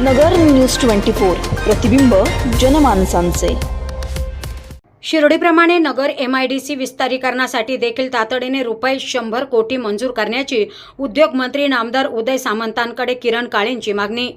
नगर news twenty four प्रतिबिंब जनमानसांचे. शिर्डीप्रमाणे Nagar M I D C विस्तारीकरणासाठी देखील तातडीने रुपये शंभर कोटी मंजूर करण्याची उद्योगमंत्री नामदार उदय सामंतांकडे किरण काळेंची मागणी.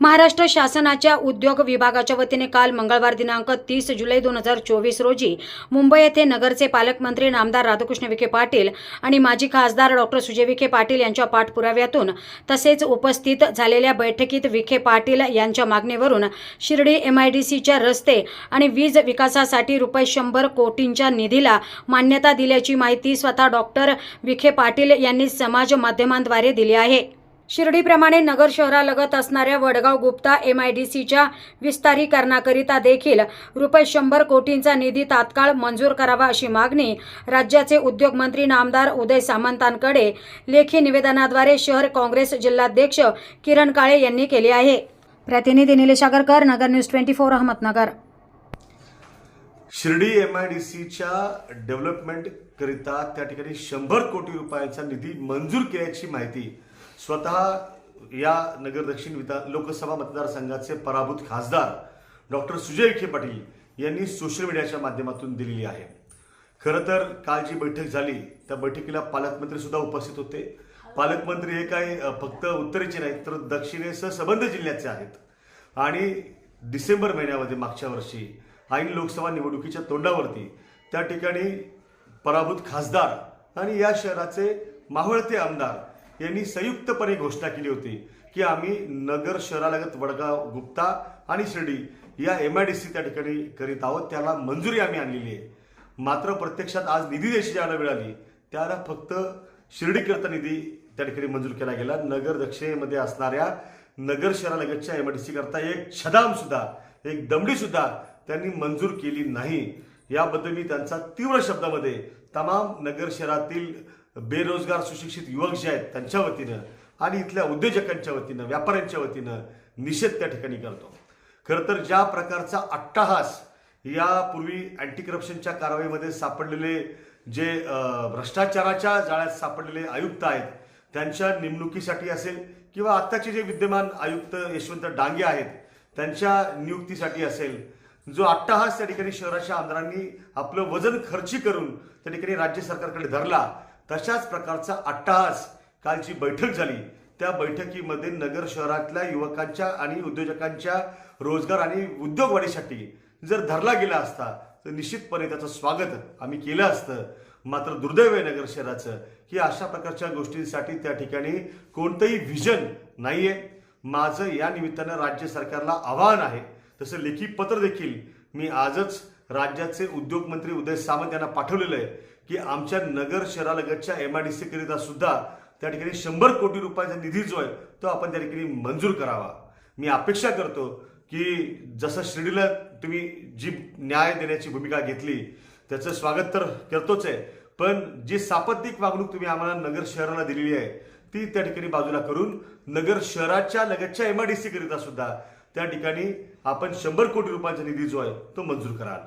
महाराष्ट्र शासनाच्या उद्योग विभागाच्या वतीने काल मंगळवार दिनांक तीस जुलै दोन हजार चोवीस रोजी मुंबई येथे नगरचे पालकमंत्री नामदार राधाकृष्ण विखे पाटील आणि माजी खासदार डॉक्टर सुजय विखे पाटील यांच्या पाठपुराव्यातून तसेच उपस्थित झालेल्या बैठकीत विखे पाटील यांच्या मागणीवरून शिर्डी एमआयडीसीच्या रस्ते आणि वीज विकासासाठी रुपये शंभर कोटींच्या निधीला मान्यता दिल्याची माहिती स्वतः डॉक्टर विखे पाटील यांनी समाज माध्यमांद्वारे दिली आहे. शिर्डीप्रमाणे नगर शहरालगत असणाऱ्या Vadgaon Gupta M I D सीच्या विस्तारीकरणाकरिता देखील रुपये शंभर कोटींचा निधी तात्काळ मंजूर करावा अशी मागणी राज्याचे उद्योगमंत्री नामदार उदय सामंतांकडे लेखी निवेदनाद्वारे शहर काँग्रेस जिल्हाध्यक्ष किरण काळे यांनी केली आहे. प्रतिनिधी Nilesh Agarkar Nagar news twenty four Ahmednagar. Shirdi M I D सीच्या डेव्हलपमेंट करिता त्या ठिकाणी शंभर कोटी रुपयांचा निधी मंजूर केल्याची माहिती स्वतः या नगर दक्षिण विधान लोकसभा मतदारसंघाचे पराभूत खासदार डॉक्टर सुजय विखे पाटील यांनी सोशल मीडियाच्या माध्यमातून दिलेली आहे. खरं तर काल जी बैठक झाली त्या बैठकीला पालकमंत्री सुद्धा उपस्थित होते. पालकमंत्री हे काही फक्त उत्तरेचे नाहीत तर दक्षिणेसह सबंध जिल्ह्याचे आहेत. आणि डिसेंबर महिन्यामध्ये मागच्या वर्षी ऐन लोकसभा निवडणुकीच्या तोंडावरती त्या ठिकाणी पराभूत खासदार आणि या शहराचे मावळते आमदार यांनी संयुक्तपणे घोषणा केली होती की आम्ही नगर शहरालगत वडगाव गुप्ता आणि शिर्डी या एम आय डी सी त्या ठिकाणी करीत आहोत. त्याला मंजुरी आम्ही आणलेली आहे. मात्र प्रत्यक्षात आज निधी द्यायची ज्याला मिळाली त्याला फक्त शिर्डीकरता निधी त्या ठिकाणी मंजूर केला गेला. नगर दक्षिणेमध्ये असणाऱ्या नगर शहरालगतच्या एम आय डी सी करता एक छदाम सुद्धा एक दमडी सुद्धा त्यांनी मंजूर केली नाही. याबद्दल मी त्यांचा तीव्र शब्दामध्ये तमाम नगर शहरातील बेरोजगार सुशिक्षित युवक जे आहेत त्यांच्या वतीनं आणि इथल्या उद्योजकांच्या वतीनं व्यापाऱ्यांच्या वतीनं निषेध त्या ठिकाणी करतो. खरं तर ज्या प्रकारचा अट्टाहास यापूर्वी अँटी करप्शनच्या कारवाईमध्ये सापडलेले जे भ्रष्टाचाराच्या जाळ्यात सापडलेले आयुक्त आहेत त्यांच्या नेमणुकीसाठी असेल किंवा आत्ताचे जे विद्यमान आयुक्त यशवंत डांगे आहेत त्यांच्या नियुक्तीसाठी असेल जो अट्टाहास त्या ठिकाणी शहराच्या आमदारांनी आपलं वजन खर्ची करून त्या ठिकाणी राज्य सरकारकडे धरला तशाच प्रकारचा अट्टाहास कालची बैठक झाली. त्या बैठकीमध्ये नगर शहरातल्या युवकांच्या आणि उद्योजकांच्या रोजगार आणि उद्योग वाढीसाठी जर धरला गेला असता तर निश्चितपणे त्याचं स्वागत आम्ही केलं असतं. मात्र दुर्दैव आहे नगर शहराचं की अशा प्रकारच्या गोष्टींसाठी त्या ठिकाणी कोणतंही व्हिजन नाही आहे माझं या निमित्तानं राज्य सरकारला आव्हान आहे. तसं लेखी पत्र देखील मी आजच राज्याचे उद्योग मंत्री उदय सामंत यांना पाठवलेलं आहे की आमच्या नगर शहरालगतच्या एम आय डी सी करिता सुद्धा त्या ठिकाणी शंभर कोटी रुपयाचा निधी जो आहे तो आपण त्या ठिकाणी मंजूर करावा. मी अपेक्षा करतो की जसं शिर्डीला तुम्ही जी न्याय देण्याची भूमिका घेतली त्याचं स्वागत तर करतोच आहे पण जी सापत्तिक वागणूक तुम्ही आम्हाला नगर शहराला दिलेली आहे ती त्या ठिकाणी बाजूला करून नगर शहराच्या लगतच्या एम आय डी सी करिता सुद्धा त्या ठिकाणी आपण शंभर कोटी रुपयांचा निधी जो आहे तो मंजूर कराल.